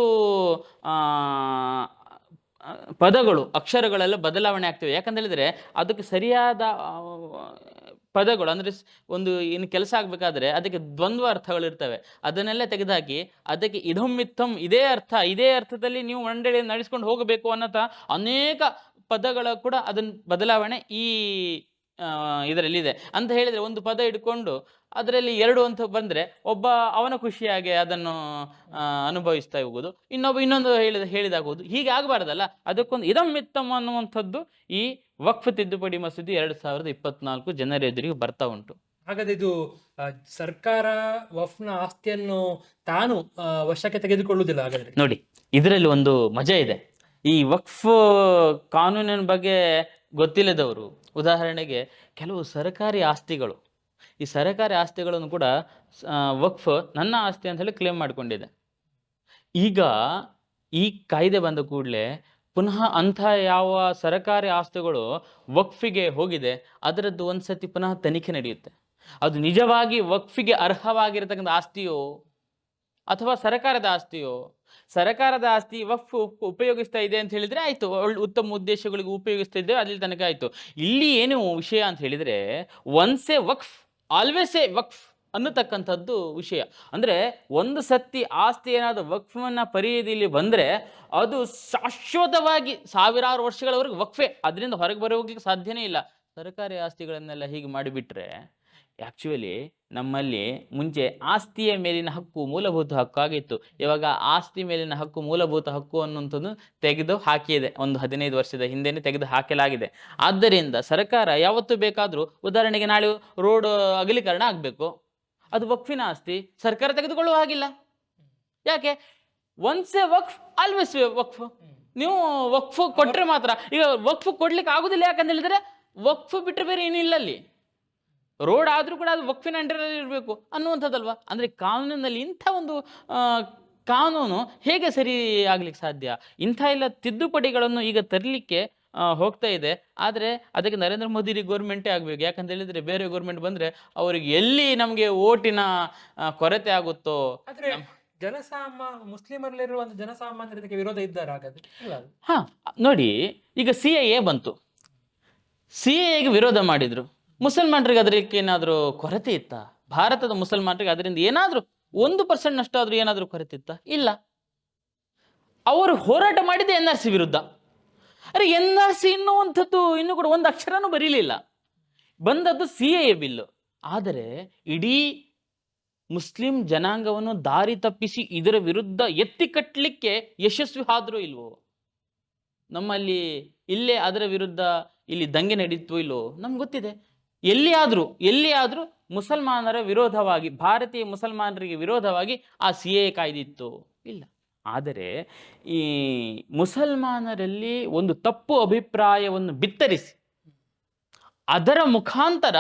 ಪದಗಳು, ಅಕ್ಷರಗಳೆಲ್ಲ ಬದಲಾವಣೆ ಆಗ್ತವೆ. ಯಾಕಂತ ಹೇಳಿದ್ರೆ ಅದಕ್ಕೆ ಸರಿಯಾದ ಪದಗಳು ಅಂದರೆ ಒಂದು ಏನು ಕೆಲಸ ಆಗಬೇಕಾದ್ರೆ ಅದಕ್ಕೆ ದ್ವಂದ್ವ ಅರ್ಥಗಳಿರ್ತವೆ. ಅದನ್ನೆಲ್ಲ ತೆಗೆದುಹಾಕಿ ಅದಕ್ಕೆ ಇದೊಮ್ಮಿತ್ತಂ ಇದೇ ಅರ್ಥ, ಇದೇ ಅರ್ಥದಲ್ಲಿ ನೀವು ಮಂಡಳಿ ನಡೆಸ್ಕೊಂಡು ಹೋಗಬೇಕು ಅನ್ನೋತ ಅನೇಕ ಪದಗಳ ಕೂಡ ಅದನ್ನ ಬದಲಾವಣೆ ಈ ಇದರಲ್ಲಿ ಇದೆ ಅಂತ ಹೇಳಿದರೆ ಒಂದು ಪದ ಇಟ್ಕೊಂಡು ಅದರಲ್ಲಿ ಎರಡು ಅಂತ ಬಂದರೆ ಒಬ್ಬ ಅವನ ಖುಷಿಯಾಗಿ ಅದನ್ನು ಅನುಭವಿಸ್ತಾ ಹೋಗೋದು. ಇನ್ನೊಬ್ಬ ಇನ್ನೊಂದು ಹೇಳಿದ ಹೇಳಿದಾಗುವುದು. ಹೀಗೆ ಆಗಬಾರ್ದಲ್ಲ. ಅದಕ್ಕೊಂದು ಇದಮ್ಮಿತ್ತಮ್ ಅನ್ನುವಂಥದ್ದು ಈ ವಕ್ಫ್ ತಿದ್ದುಪಡಿ ಮಸೂದಿ ಎರಡು ಸಾವಿರದ ಇಪ್ಪತ್ನಾಲ್ಕು ಜನರ ಎದುರಿಗೆ ಬರ್ತಾ ಉಂಟು. ಹಾಗಾದ್ರೆ ಇದು ಸರ್ಕಾರ ವಫ್ನ ಆಸ್ತಿಯನ್ನು ತಾನು ವಶಕ್ಕೆ ತೆಗೆದುಕೊಳ್ಳುವುದಿಲ್ಲ ಹಾಗಾದ್ರೆ. ನೋಡಿ ಇದರಲ್ಲಿ ಒಂದು ಮಜಾ ಇದೆ. ಈ ವಕ್ಫ್ ಕಾನೂನಿನ ಬಗ್ಗೆ ಗೊತ್ತಿಲ್ಲದವರು. ಉದಾಹರಣೆಗೆ ಕೆಲವು ಸರ್ಕಾರಿ ಆಸ್ತಿಗಳು. ಈ ಸರ್ಕಾರಿ ಆಸ್ತಿಗಳನ್ನು ಕೂಡ ವಕ್ಫ್ ನನ್ನ ಆಸ್ತಿ ಅಂತ ಹೇಳಿ ಕ್ಲೇಮ್ ಮಾಡಿಕೊಂಡಿದೆ. ಈಗ ಈ ಕಾಯ್ದೆ ಬಂದ ಕೂಡಲೇ ಪುನಃ ಅಂಥ ಯಾವ ಸರಕಾರಿ ಆಸ್ತಿಗಳು ವಕ್ಫಿಗೆ ಹೋಗಿದೆ, ಅದರದ್ದು ಒಂದು ಸತಿ ಪುನಃ ತನಿಖೆ ನಡೆಯುತ್ತೆ. ಅದು ನಿಜವಾಗಿ ವಕ್ಫಿಗೆ ಅರ್ಹವಾಗಿರತಕ್ಕಂಥ ಆಸ್ತಿಯೋ ಅಥವಾ ಸರಕಾರದ ಆಸ್ತಿಯೋ? ಸರ್ಕಾರದ ಆಸ್ತಿ ಉಪ್- ಉಪಯೋಗಿಸ್ತಾ ಇದೆ ಅಂತ ಹೇಳಿದ್ರೆ ಆಯಿತು ಒಳ್ಳೆ ಉತ್ತಮ ಉದ್ದೇಶಗಳಿಗೆ ಉಪಯೋಗಿಸ್ತಾ ಇದ್ದೇವೆ ಅಲ್ಲಿ ತನಕ ಆಯಿತು. ಇಲ್ಲಿ ಏನು ವಿಷಯ ಅಂತ ಹೇಳಿದ್ರೆ once a waqf always a waqf ಅನ್ನತಕ್ಕಂಥದ್ದು ವಿಷಯ. ಅಂದ್ರೆ ಒಂದು ಸತಿ ಆಸ್ತಿ ಏನಾದರೂ ವಕ್ಫನ್ನ ಪರಿಧಿಯಲ್ಲಿ ಬಂದ್ರೆ, ಅದು ಶಾಶ್ವತವಾಗಿ ಸಾವಿರಾರು ವರ್ಷಗಳವರೆಗೆ ವಕ್ಫೆ. ಅದರಿಂದ ಹೊರಗೆ ಬರೋಗ್ಲಿಕ್ಕೆ ಸಾಧ್ಯನೇ ಇಲ್ಲ. ಸರ್ಕಾರಿ ಆಸ್ತಿಗಳನ್ನೆಲ್ಲ ಹೀಗೆ ಮಾಡಿಬಿಟ್ರೆ ಆ್ಯಕ್ಚುಲಿ ನಮ್ಮಲ್ಲಿ ಮುಂಚೆ ಆಸ್ತಿಯ ಮೇಲಿನ ಹಕ್ಕು ಮೂಲಭೂತ ಹಕ್ಕು ಆಗಿತ್ತು ಇವಾಗ ಆಸ್ತಿ ಮೇಲಿನ ಹಕ್ಕು ಮೂಲಭೂತ ಹಕ್ಕು ಅನ್ನುವಂಥದ್ದು ತೆಗೆದು ಹಾಕಿದೆ. ಒಂದು ಹದಿನೈದು ವರ್ಷದ ಹಿಂದೆನೇ ತೆಗೆದು ಹಾಕಲಾಗಿದೆ. ಆದ್ದರಿಂದ ಸರ್ಕಾರ ಯಾವತ್ತು ಬೇಕಾದರೂ ಉದಾಹರಣೆಗೆ ನಾಳೆ ರೋಡ್ ಅಗಲೀಕರಣ ಆಗಬೇಕು. ಅದು ವಕ್ಫಿನ ಆಸ್ತಿ. ಸರ್ಕಾರ ತೆಗೆದುಕೊಳ್ಳುವ ಹಾಗಿಲ್ಲ. ಯಾಕೆ? Once a waqf always waqf. ನೀವು ವಕ್ಫ್ ಕೊಟ್ಟರೆ ಮಾತ್ರ. ಈಗ ವಕ್ಫ್ ಕೊಡ್ಲಿಕ್ಕೆ ಆಗುದಿಲ್ಲ ಯಾಕಂತ ಹೇಳಿದ್ರೆ, ವಕ್ಫ್ ಬಿಟ್ಟರೆ ಬೇರೆ ಏನಿಲ್ಲ ಅಲ್ಲಿ ರೋಡ್ ಆದ್ರೂ ಕೂಡ ಅದು ವಕ್ಫಿನ ಅಂಡರಲ್ಲಿ ಇರಬೇಕು ಅನ್ನುವಂಥದ್ದಲ್ವ? ಅಂದ್ರೆ ಕಾನೂನಿನಲ್ಲಿ ಇಂಥ ಒಂದು ಕಾನೂನು ಹೇಗೆ ಸರಿ ಆಗ್ಲಿಕ್ಕೆ ಸಾಧ್ಯ? ಇಂಥ ಎಲ್ಲ ತಿದ್ದುಪಡಿಗಳನ್ನು ಈಗ ತರಲಿಕ್ಕೆ ಹೋಗ್ತಾ ಇದೆ. ಆದರೆ ಅದಕ್ಕೆ ನರೇಂದ್ರ ಮೋದಿ ಗೌರ್ಮೆಂಟೇ ಆಗಬೇಕು. ಯಾಕಂತ ಹೇಳಿದ್ರೆ ಬೇರೆ ಗೌರ್ಮೆಂಟ್ ಬಂದ್ರೆ ಅವ್ರಿಗೆ ಎಲ್ಲಿ ನಮಗೆ ಓಟಿನ ಕೊರತೆ ಆಗುತ್ತೋ ಜನಸಾಮ ಮುಸ್ಲಿಮರಲ್ಲಿರುವಂಥ ಜನಸಾಮಾನ್ಯರ ಇದಕ್ಕೆ ವಿರೋಧ ಇದ್ದಾರೆ ಹಾಗಾದ್ರೆ? ಹಾ ನೋಡಿ ಈಗ ಸಿ ಎ ಬಂತು. ಸಿ ಎಗೆ ವಿರೋಧ ಮಾಡಿದ್ರು. ಮುಸಲ್ಮಾನರಿಗೆ ಅದಕ್ಕೆ ಏನಾದರೂ ಕೊರತೆ ಇತ್ತಾ? ಭಾರತದ ಮುಸಲ್ಮಾನರಿಗೆ ಅದರಿಂದ ಏನಾದರೂ ಒಂದು ಪರ್ಸೆಂಟ್ ಆದರೂ ಏನಾದರೂ ಕೊರತೆ ಇತ್ತಾ? ಇಲ್ಲ. ಅವರು ಹೋರಾಟ ಮಾಡಿದ್ದೆ ಎನ್ ಆರ್ ಸಿ ವಿರುದ್ಧ. ಅರೆ, ಎನ್ ಆರ್ ಸಿ ಇನ್ನುವಂಥದ್ದು ಇನ್ನೂ ಕೂಡ ಒಂದು ಅಕ್ಷರನೂ ಬರೀಲಿಲ್ಲ. ಬಂದದ್ದು ಸಿ ಎ ಬಿಲ್ಲು. ಆದರೆ ಇಡೀ ಮುಸ್ಲಿಂ ಜನಾಂಗವನ್ನು ದಾರಿ ತಪ್ಪಿಸಿ ಇದರ ವಿರುದ್ಧ ಎತ್ತಿ ಕಟ್ಟಲಿಕ್ಕೆ ಯಶಸ್ವಿ ಆದರೂ ಇಲ್ವೋ? ನಮ್ಮಲ್ಲಿ ಇಲ್ಲೇ ಅದರ ವಿರುದ್ಧ ಇಲ್ಲಿ ದಂಗೆ ನಡೀತು ಇಲ್ಲೋ ನಮ್ಗೆ ಗೊತ್ತಿದೆ. ಎಲ್ಲಿ ಎಲ್ಲಿಯಾದರೂ ಎಲ್ಲಿ ಮುಸಲ್ಮಾನರ ವಿರೋಧವಾಗಿ, ಭಾರತೀಯ ಮುಸಲ್ಮಾನರಿಗೆ ವಿರೋಧವಾಗಿ ಆ ಸಿ ಎ ಕಾಯ್ದಿತ್ತು. ಇಲ್ಲ. ಆದರೆ ಈ ಮುಸಲ್ಮಾನರಲ್ಲಿ ಒಂದು ತಪ್ಪು ಅಭಿಪ್ರಾಯವನ್ನು ಬಿತ್ತರಿಸಿ, ಅದರ ಮುಖಾಂತರ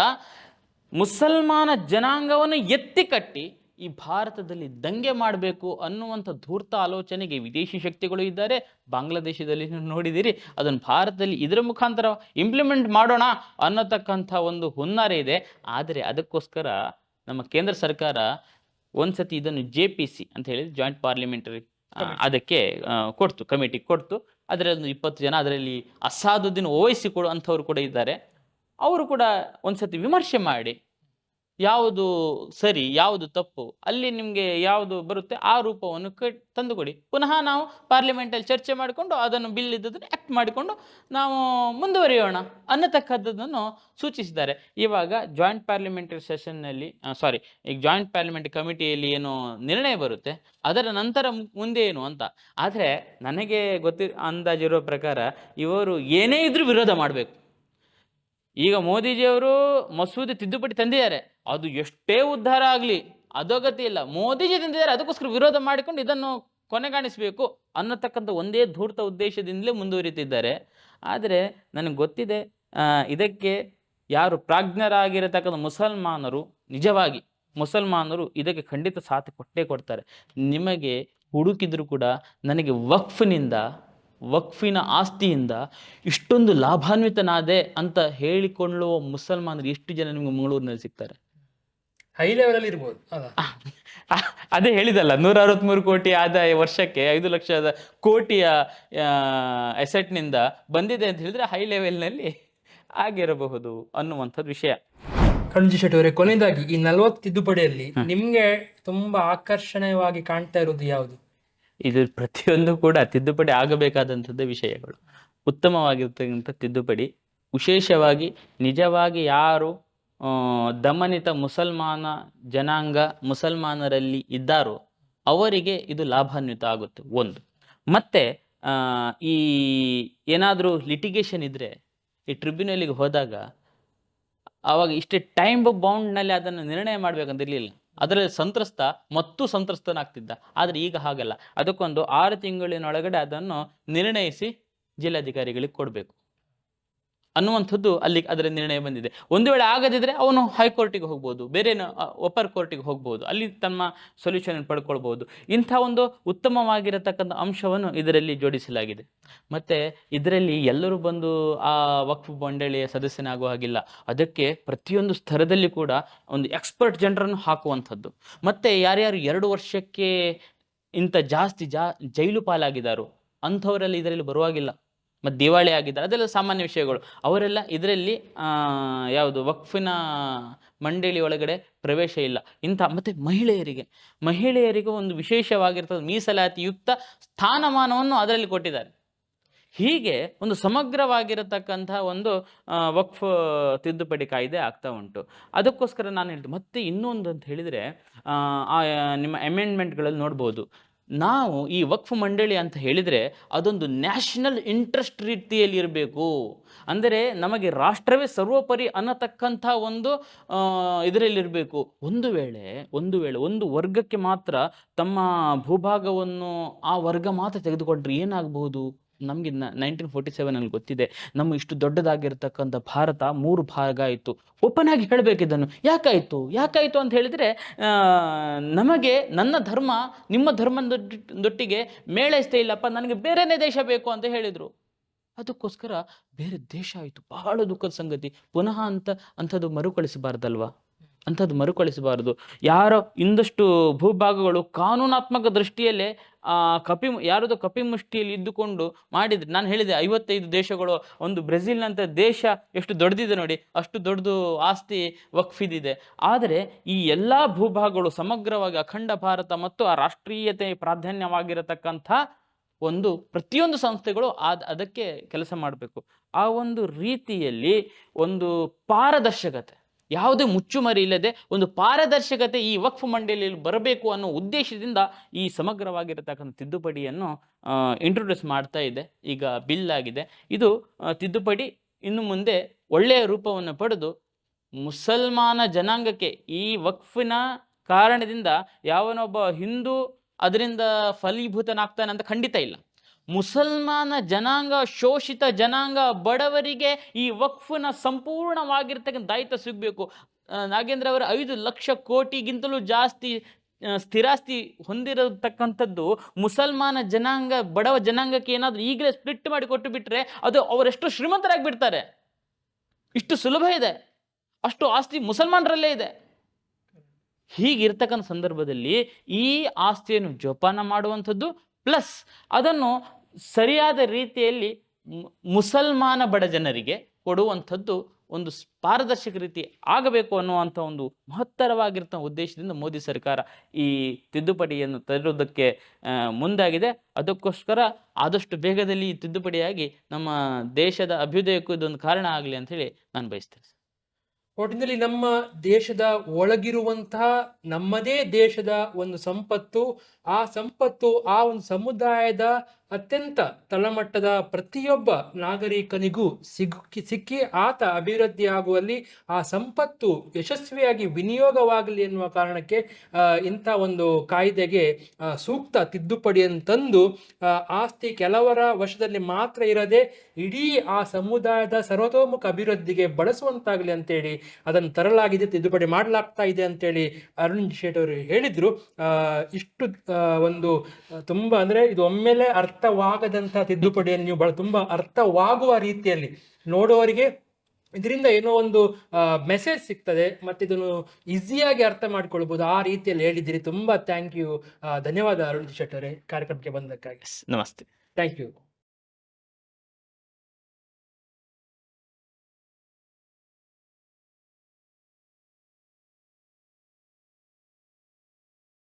ಮುಸಲ್ಮಾನ ಜನಾಂಗವನ್ನು ಎತ್ತಿ ಕಟ್ಟಿ ಈ ಭಾರತದಲ್ಲಿ ದಂಗೆ ಮಾಡಬೇಕು ಅನ್ನುವಂಥ ಧೂರ್ತ ಆಲೋಚನೆಗೆ ವಿದೇಶಿ ಶಕ್ತಿಗಳು ಇದ್ದಾರೆ. ಬಾಂಗ್ಲಾದೇಶದಲ್ಲಿ ನೋಡಿದ್ದೀರಿ ನೋಡಿದಿರಿ ಅದನ್ನು ಭಾರತದಲ್ಲಿ ಇದರ ಮುಖಾಂತರ ಇಂಪ್ಲಿಮೆಂಟ್ ಮಾಡೋಣ ಅನ್ನತಕ್ಕಂಥ ಒಂದು ಹುನ್ನಾರ ಇದೆ. ಆದರೆ ಅದಕ್ಕೋಸ್ಕರ ನಮ್ಮ ಕೇಂದ್ರ ಸರ್ಕಾರ ಒಂದ್ಸತಿ ಇದನ್ನು ಜೆ ಪಿ ಸಿ ಅಂತ ಹೇಳಿದ್ರೆ ಜಾಯಿಂಟ್ ಪಾರ್ಲಿಮೆಂಟರಿ ಅದಕ್ಕೆ ಕೊಡ್ತು ಕಮಿಟಿ ಕೊಡ್ತು. ಅದರಲ್ಲಿ ಒಂದು ಇಪ್ಪತ್ತು ಜನ ಅದರಲ್ಲಿ ಅಸಾದುದ್ದೀನ್ ಓವೈಸಿ ಕೊಡುವಂಥವ್ರು ಕೂಡ ಇದ್ದಾರೆ. ಅವರು ಕೂಡ ಒಂದ್ಸತಿ ವಿಮರ್ಶೆ ಮಾಡಿ ಯಾವುದು ಸರಿ, ಯಾವುದು ತಪ್ಪು, ಅಲ್ಲಿ ನಿಮಗೆ ಯಾವುದು ಬರುತ್ತೆ ಆ ರೂಪವನ್ನು ತಂದುಕೊಡಿ. ಪುನಃ ನಾವು ಪಾರ್ಲಿಮೆಂಟಲ್ಲಿ ಚರ್ಚೆ ಮಾಡಿಕೊಂಡು ಅದನ್ನು ಬಿಲ್ ಇದ್ದದನ್ನು ಆ್ಯಕ್ಟ್ ಮಾಡಿಕೊಂಡು ನಾವು ಮುಂದುವರಿಯೋಣ ಅನ್ನತಕ್ಕಂಥದ್ದನ್ನು ಸೂಚಿಸಿದ್ದಾರೆ. ಇವಾಗ ಜಾಯಿಂಟ್ ಪಾರ್ಲಿಮೆಂಟರಿ ಸೆಷನ್ನಲ್ಲಿ ಸಾರಿ ಈಗ ಜಾಯಿಂಟ್ ಪಾರ್ಲಿಮೆಂಟ್ ಕಮಿಟಿಯಲ್ಲಿ ಏನು ನಿರ್ಣಯ ಬರುತ್ತೆ, ಅದರ ನಂತರ ಮುಂದೆ ಏನು ಅಂತ. ಆದರೆ ನನಗೆ ಗೊತ್ತಿ ಅಂದಾಜಿರೋ ಪ್ರಕಾರ ಇವರು ಏನೇ ಇದ್ರೂ ವಿರೋಧ ಮಾಡಬೇಕು. ಈಗ ಮೋದಿಜಿಯವರು ಮಸೂದೆ ತಿದ್ದುಪಡಿ ತಂದಿದ್ದಾರೆ. ಅದು ಎಷ್ಟೇ ಉದ್ಧಾರ ಆಗಲಿ, ಅಧೋಗತಿ ಇಲ್ಲ. ಮೋದಿಜಿ ತಂದಿದ್ದಾರೆ, ಅದಕ್ಕೋಸ್ಕರ ವಿರೋಧ ಮಾಡಿಕೊಂಡು ಇದನ್ನು ಕೊನೆಗಾಣಿಸಬೇಕು ಅನ್ನತಕ್ಕಂಥ ಒಂದೇ ಧೂರ್ತ ಉದ್ದೇಶದಿಂದಲೇ ಮುಂದುವರಿತಿದ್ದಾರೆ. ಆದರೆ ನನಗೆ ಗೊತ್ತಿದೆ ಇದಕ್ಕೆ ಯಾರು ಪ್ರಾಜ್ಞರಾಗಿರತಕ್ಕಂಥ ಮುಸಲ್ಮಾನರು, ನಿಜವಾಗಿ ಮುಸಲ್ಮಾನರು ಇದಕ್ಕೆ ಖಂಡಿತ ಸಾಥ್ ಕೊಟ್ಟೇ ಕೊಡ್ತಾರೆ. ನಿಮಗೆ ಹುಡುಕಿದ್ರು ಕೂಡ ನನಗೆ ವಕ್ಫ್ನಿಂದ ವಕ್ಫಿನ ಆಸ್ತಿಯಿಂದ ಇಷ್ಟೊಂದು ಲಾಭಾನ್ವಿತನಾದೆ ಅಂತ ಹೇಳಿಕೊಳ್ಳುವ ಮುಸಲ್ಮಾನರು ಎಷ್ಟು ಜನ ನಿಮ್ಗೆ ಮಂಗಳೂರಿನಲ್ಲಿ ಸಿಗ್ತಾರೆ? ಹೈ ಲೆವೆಲ್ ಅಲ್ಲಿ ಇರ್ಬೋದು ಅದೇ ಹೇಳಿದಲ್ಲ ನೂರ ಅರವತ್ಮೂರು ಕೋಟಿ ಆದಾಯ ವರ್ಷಕ್ಕೆ ಐದು ಲಕ್ಷದ ಕೋಟಿಯ ಎಸೆಟ್ನಿಂದ ಬಂದಿದೆ ಅಂತ ಹೇಳಿದ್ರೆ ಹೈ ಲೆವೆಲ್ನಲ್ಲಿ ಆಗಿರಬಹುದು ಅನ್ನುವಂಥದ್ದು ವಿಷಯ. ಕಣಜಿ ಶೆಟ್ಟಿ ಅವರೇ ಕೊನೆಯದಾಗಿ ಈ ನಲವತ್ತು ತಿದ್ದುಪಡಿಯಲ್ಲಿ ನಿಮ್ಗೆ ತುಂಬಾ ಆಕರ್ಷಣೀಯವಾಗಿ ಕಾಣ್ತಾ ಇರೋದು ಯಾವುದು? ಇದು ಪ್ರತಿಯೊಂದು ಕೂಡ ತಿದ್ದುಪಡಿ ಆಗಬೇಕಾದಂಥದ್ದು ವಿಷಯಗಳು. ಉತ್ತಮವಾಗಿರ್ತಕ್ಕಂಥ ತಿದ್ದುಪಡಿ. ವಿಶೇಷವಾಗಿ ನಿಜವಾಗಿ ಯಾರು ದಮನಿತ ಮುಸಲ್ಮಾನ ಜನಾಂಗ ಮುಸಲ್ಮಾನರಲ್ಲಿ ಇದ್ದಾರೋ ಅವರಿಗೆ ಇದು ಲಾಭಾನ್ವಿತ ಆಗುತ್ತೆ ಒಂದು. ಮತ್ತೆ ಈ ಏನಾದರೂ ಲಿಟಿಗೇಷನ್ ಇದ್ದರೆ ಈ ಟ್ರಿಬ್ಯುನಲಿಗೆ ಹೋದಾಗ ಆವಾಗ ಇಷ್ಟೇ ಟೈಮ್ ಬೌಂಡ್ನಲ್ಲಿ ಅದನ್ನು ನಿರ್ಣಯ ಮಾಡಬೇಕಂತ ಇರಲಿಲ್ಲ. ಅದರಲ್ಲಿ ಸಂತ್ರಸ್ತ ಮತ್ತು ಸಂತ್ರಸ್ತನಾಗ್ತಿದ್ದ. ಆದರೆ ಈಗ ಹಾಗಲ್ಲ. ಅದಕ್ಕೊಂದು ಆರು ತಿಂಗಳಿನೊಳಗಡೆ ಅದನ್ನು ನಿರ್ಣಯಿಸಿ ಜಿಲ್ಲಾಧಿಕಾರಿಗಳಿಗೆ ಕೊಡಬೇಕು. ಅನ್ನುವಂಥದ್ದು ಅಲ್ಲಿ ಅದರ ನಿರ್ಣಯ ಬಂದಿದೆ. ಒಂದು ವೇಳೆ ಆಗದಿದ್ದರೆ ಅವನು ಹೈಕೋರ್ಟಿಗೆ ಹೋಗ್ಬೋದು ಬೇರೆ ಒಪ್ಪರ್ ಕೋರ್ಟಿಗೆ ಹೋಗ್ಬೋದು, ಅಲ್ಲಿ ತಮ್ಮ ಸೊಲ್ಯೂಷನ್ ಪಡ್ಕೊಳ್ಬೋದು. ಇಂಥ ಒಂದು ಉತ್ತಮವಾಗಿರತಕ್ಕಂಥ ಅಂಶವನ್ನು ಇದರಲ್ಲಿ ಜೋಡಿಸಲಾಗಿದೆ. ಮತ್ತು ಇದರಲ್ಲಿ ಎಲ್ಲರೂ ಬಂದು, ಆ, ವಕ್ಫ್ ಮಂಡಳಿಯ ಸದಸ್ಯನಾಗುವ ಹಾಗಿಲ್ಲ. ಅದಕ್ಕೆ ಪ್ರತಿಯೊಂದು ಸ್ತರದಲ್ಲಿ ಕೂಡ ಒಂದು ಎಕ್ಸ್ಪರ್ಟ್ ಜನರನ್ನು ಹಾಕುವಂಥದ್ದು. ಮತ್ತು ಯಾರ್ಯಾರು ಎರಡು ವರ್ಷಕ್ಕೆ ಇಂಥ ಜಾಸ್ತಿ ಜಾ, ಜೈಲು ಪಾಲಾಗಿದ್ದಾರೋ ಅಂಥವರೆಲ್ಲ ಇದರಲ್ಲಿ ಬರುವಾಗಿಲ್ಲ. ಮತ್ತು ದಿವಾಳಿ ಆಗಿದ್ದಾರೆ. ಅದೆಲ್ಲ ಸಾಮಾನ್ಯ ವಿಷಯಗಳು. ಅವರೆಲ್ಲ ಇದರಲ್ಲಿ ಯಾವುದು ವಕ್ಫಿನ ಮಂಡಳಿ ಒಳಗಡೆ ಪ್ರವೇಶ ಇಲ್ಲ. ಇಂಥ ಮತ್ತು ಮಹಿಳೆಯರಿಗೆ ಮಹಿಳೆಯರಿಗೆ ಒಂದು ವಿಶೇಷವಾಗಿರ್ತದೆ. ಮೀಸಲಾತಿಯುಕ್ತ ಸ್ಥಾನಮಾನವನ್ನು ಅದರಲ್ಲಿ ಕೊಟ್ಟಿದ್ದಾರೆ. ಹೀಗೆ ಒಂದು ಸಮಗ್ರವಾಗಿರತಕ್ಕಂಥ ಒಂದು ವಕ್ಫ್ ತಿದ್ದುಪಡಿ ಕಾಯ್ದೆ ಆಗ್ತಾ ಉಂಟು. ಅದಕ್ಕೋಸ್ಕರ ನಾನು ಹೇಳ್ತೀನಿ ಮತ್ತೆ ಇನ್ನೊಂದು ಅಂತ ಹೇಳಿದರೆ, ಆ ನಿಮ್ಮ ಅಮೆಂಡ್ಮೆಂಟ್ಗಳಲ್ಲಿ ನೋಡ್ಬೋದು. ನಾವು ಈ ವಕ್ಫ್ ಮಂಡಳಿ ಅಂತ ಹೇಳಿದರೆ ಅದೊಂದು ನ್ಯಾಷನಲ್ ಇಂಟ್ರೆಸ್ಟ್ ರೀತಿಯಲ್ಲಿ ಇರಬೇಕು. ಅಂದರೆ ನಮಗೆ ರಾಷ್ಟ್ರವೇ ಸರ್ವೋಪರಿ ಅನ್ನತಕ್ಕಂಥ ಒಂದು ಇದರಲ್ಲಿರಬೇಕು ಒಂದು ವೇಳೆ ಒಂದು ವೇಳೆ, ಒಂದು ವರ್ಗಕ್ಕೆ ಮಾತ್ರ ತಮ್ಮ ಭೂಭಾಗವನ್ನು ಆ ವರ್ಗ ಮಾತ್ರ ತೆಗೆದುಕೊಂಡ್ರೆ ಏನಾಗಬಹುದು? ನಮಗೆ ನೈನ್ಟೀನ್ ಫೋರ್ಟಿ ಸೆವೆನಲ್ಲಿ ಗೊತ್ತಿದೆ, ನಮ್ಮ ಇಷ್ಟು ದೊಡ್ಡದಾಗಿರ್ತಕ್ಕಂಥ ಭಾರತ ಮೂರು ಭಾಗ ಆಯಿತು. ಓಪನ್ ಆಗಿ ಹೇಳಬೇಕಿದ್ದನ್ನು ಯಾಕಾಯಿತು? ಯಾಕಾಯಿತು ಅಂತ ಹೇಳಿದರೆ ನಮಗೆ ನನ್ನ ಧರ್ಮ, ನಿಮ್ಮ ಧರ್ಮದೊಟ್ಟಿಗೆ ಮೇಳೈಸ್ತಾ ಇಲ್ಲಪ್ಪ, ನನಗೆ ಬೇರೆನೇ ದೇಶ ಬೇಕು ಅಂತ ಹೇಳಿದರು. ಅದಕ್ಕೋಸ್ಕರ ಬೇರೆ ದೇಶ ಆಯಿತು. ಬಹಳ ದುಃಖದ ಸಂಗತಿ. ಪುನಃ ಅಂತ, ಅಂಥದ್ದು ಮರುಕಳಿಸಬಾರ್ದಲ್ವಾ? ಅಂಥದ್ದು ಮರುಕಳಿಸಬಾರದು. ಯಾರೋ ಇಂದಷ್ಟು ಭೂಭಾಗಗಳು ಕಾನೂನಾತ್ಮಕ ದೃಷ್ಟಿಯಲ್ಲೇ ಕಪಿ, ಯಾರದು ಕಪಿ ಮುಷ್ಟಿಯಲ್ಲಿ ಇದ್ದುಕೊಂಡು ಮಾಡಿದ್ರೆ, ನಾನು ಹೇಳಿದೆ ಐವತ್ತೈದು ದೇಶಗಳು, ಒಂದು ಬ್ರೆಜಿಲ್ನಂಥ ದೇಶ ಎಷ್ಟು ದೊಡ್ಡದಿದೆ ನೋಡಿ, ಅಷ್ಟು ದೊಡ್ಡದು ಆಸ್ತಿ ವಕ್ಫಿದಿದೆ. ಆದರೆ ಈ ಎಲ್ಲ ಭೂಭಾಗಗಳು ಸಮಗ್ರವಾಗಿ ಅಖಂಡ ಭಾರತ ಮತ್ತು ಆ ರಾಷ್ಟ್ರೀಯತೆ ಪ್ರಾಧಾನ್ಯವಾಗಿರತಕ್ಕಂಥ ಒಂದು ಪ್ರತಿಯೊಂದು ಸಂಸ್ಥೆಗಳು ಅದಕ್ಕೆ ಕೆಲಸ ಮಾಡಬೇಕು. ಆ ಒಂದು ರೀತಿಯಲ್ಲಿ ಒಂದು ಪಾರದರ್ಶಕತೆ. ಯಾವುದೇ ಮುಚ್ಚುಮರಿ ಇಲ್ಲದೆ ಒಂದು ಪಾರದರ್ಶಕತೆ ಈ ವಕ್ಫ್ ಮಂಡಳಿಯಲ್ಲಿ ಬರಬೇಕು ಅನ್ನೋ ಉದ್ದೇಶದಿಂದ ಈ ಸಮಗ್ರವಾಗಿರತಕ್ಕಂಥ ತಿದ್ದುಪಡಿಯನ್ನು ಇಂಟ್ರೊಡ್ಯೂಸ್ ಮಾಡ್ತಾ ಇದೆ. ಈಗ ಬಿಲ್ ಆಗಿದೆ. ಇದು ತಿದ್ದುಪಡಿ ಇನ್ನು ಮುಂದೆ ಒಳ್ಳೆಯ ರೂಪವನ್ನು ಪಡೆದು ಮುಸಲ್ಮಾನ ಜನಾಂಗಕ್ಕೆ ಈ ವಕ್ಫಿನ ಕಾರಣದಿಂದ ಯಾವನೊಬ್ಬ ಹಿಂದೂ ಅದರಿಂದ ಫಲೀಭೂತನಾಗ್ತಾನೆ ಅಂತ ಖಂಡಿತ ಇಲ್ಲ. ಮುಸಲ್ಮಾನ ಜನಾಂಗ, ಶೋಷಿತ ಜನಾಂಗ, ಬಡವರಿಗೆ ಈ ವಕ್ಫನ ಸಂಪೂರ್ಣವಾಗಿರ್ತಕ್ಕಂಥ ದಾಯಿತ್ವ ಸಿಗಬೇಕು. ನಾಗೇಂದ್ರ ಅವರ ಐದು ಲಕ್ಷ ಕೋಟಿಗಿಂತಲೂ ಜಾಸ್ತಿ ಸ್ಥಿರಾಸ್ತಿ ಹೊಂದಿರತಕ್ಕಂಥದ್ದು ಮುಸಲ್ಮಾನ ಜನಾಂಗ, ಬಡವ ಜನಾಂಗಕ್ಕೆ ಏನಾದರೂ ಈಗಲೇ ಸ್ಪ್ಲಿಟ್ ಮಾಡಿ ಕೊಟ್ಟು ಬಿಟ್ಟರೆ ಅದು ಅವರೆಷ್ಟು ಶ್ರೀಮಂತರಾಗಿ ಬಿಡ್ತಾರೆ ಇಷ್ಟು ಸುಲಭ ಇದೆ. ಅಷ್ಟು ಆಸ್ತಿ ಮುಸಲ್ಮಾನರಲ್ಲೇ ಇದೆ. ಹೀಗಿರ್ತಕ್ಕಂಥ ಸಂದರ್ಭದಲ್ಲಿ ಈ ಆಸ್ತಿಯನ್ನು ಜೋಪಾನ ಮಾಡುವಂಥದ್ದು, ಪ್ಲಸ್ ಅದನ್ನು ಸರಿಯಾದ ರೀತಿಯಲ್ಲಿ ಮುಸಲ್ಮಾನ ಬಡ ಜನರಿಗೆ ಕೊಡುವಂಥದ್ದು ಒಂದು ಪಾರದರ್ಶಕ ರೀತಿ ಆಗಬೇಕು ಅನ್ನುವಂಥ ಒಂದು ಮಹತ್ತರವಾಗಿರ್ತಕ್ಕಂಥ ಉದ್ದೇಶದಿಂದ ಮೋದಿ ಸರ್ಕಾರ ಈ ತಿದ್ದುಪಡಿಯನ್ನು ತರುವುದಕ್ಕೆ ಮುಂದಾಗಿದೆ. ಅದಕ್ಕೋಸ್ಕರ ಆದಷ್ಟು ಬೇಗದಲ್ಲಿ ಈ ತಿದ್ದುಪಡಿಯಾಗಿ ನಮ್ಮ ದೇಶದ ಅಭ್ಯುದಯಕ್ಕೂ ಇದೊಂದು ಕಾರಣ ಆಗಲಿ ಅಂತೇಳಿ ನಾನು ಬಯಸ್ತೇನೆ ಒಟ್ಟಿನಲ್ಲಿ ನಮ್ಮ ದೇಶದ ಒಳಗಿರುವಂತಹ ನಮ್ಮದೇ ದೇಶದ ಒಂದು ಸಂಪತ್ತು, ಆ ಸಂಪತ್ತು, ಆ ಒಂದು ಸಮುದಾಯದ ಅತ್ಯಂತ ತಳಮಟ್ಟದ ಪ್ರತಿಯೊಬ್ಬ ನಾಗರಿಕನಿಗೂ ಸಿಕ್ಕಿ ಸಿಕ್ಕಿ ಆತ ಅಭಿವೃದ್ಧಿಯಾಗುವಲ್ಲಿ ಆ ಸಂಪತ್ತು ಯಶಸ್ವಿಯಾಗಿ ವಿನಿಯೋಗವಾಗಲಿ ಎನ್ನುವ ಕಾರಣಕ್ಕೆ ಇಂಥ ಒಂದು ಕಾಯ್ದೆಗೆ ಸೂಕ್ತ ತಿದ್ದುಪಡಿಯನ್ನು ತಂದು ಆಸ್ತಿ ಕೆಲವರ ವಶದಲ್ಲಿ ಮಾತ್ರ ಇರದೆ ಇಡೀ ಆ ಸಮುದಾಯದ ಸರ್ವತೋಮುಖ ಅಭಿವೃದ್ಧಿಗೆ ಬಳಸುವಂತಾಗಲಿ ಅಂತೇಳಿ ಅದನ್ನು ತರಲಾಗಿದೆ, ತಿದ್ದುಪಡಿ ಮಾಡಲಾಗ್ತಾ ಇದೆ ಅಂತೇಳಿ ಅರುಣ್ ಶೇಟ್ ಅವರು ಹೇಳಿದರು. ಇಷ್ಟು ಒಂದು ತುಂಬ ಅಂದ್ರೆ ಇದು ಒಮ್ಮೆಲೆ ಅರ್ಥವಾಗದಂತಹ ತಿದ್ದುಪಡಿಯನ್ನು ನೀವು ಬಹಳ ತುಂಬಾ ಅರ್ಥವಾಗುವ ರೀತಿಯಲ್ಲಿ ನೋಡುವವರಿಗೆ ಇದರಿಂದ ಏನೋ ಒಂದು ಮೆಸೇಜ್ ಸಿಗ್ತದೆ ಮತ್ತು ಇದನ್ನು ಈಸಿಯಾಗಿ ಅರ್ಥ ಮಾಡ್ಕೊಳ್ಬೋದು. ಆ ರೀತಿಯಲ್ಲಿ ಹೇಳಿದ್ದೀರಿ. ತುಂಬಾ ಥ್ಯಾಂಕ್ ಯು ಧನ್ಯವಾದ ಅರುಣ್ ಶೆಟ್ಟರೆ ಕಾರ್ಯಕ್ರಮಕ್ಕೆ ಬಂದಕ್ಕಾಗಿ. ನಮಸ್ತೆ. Thank you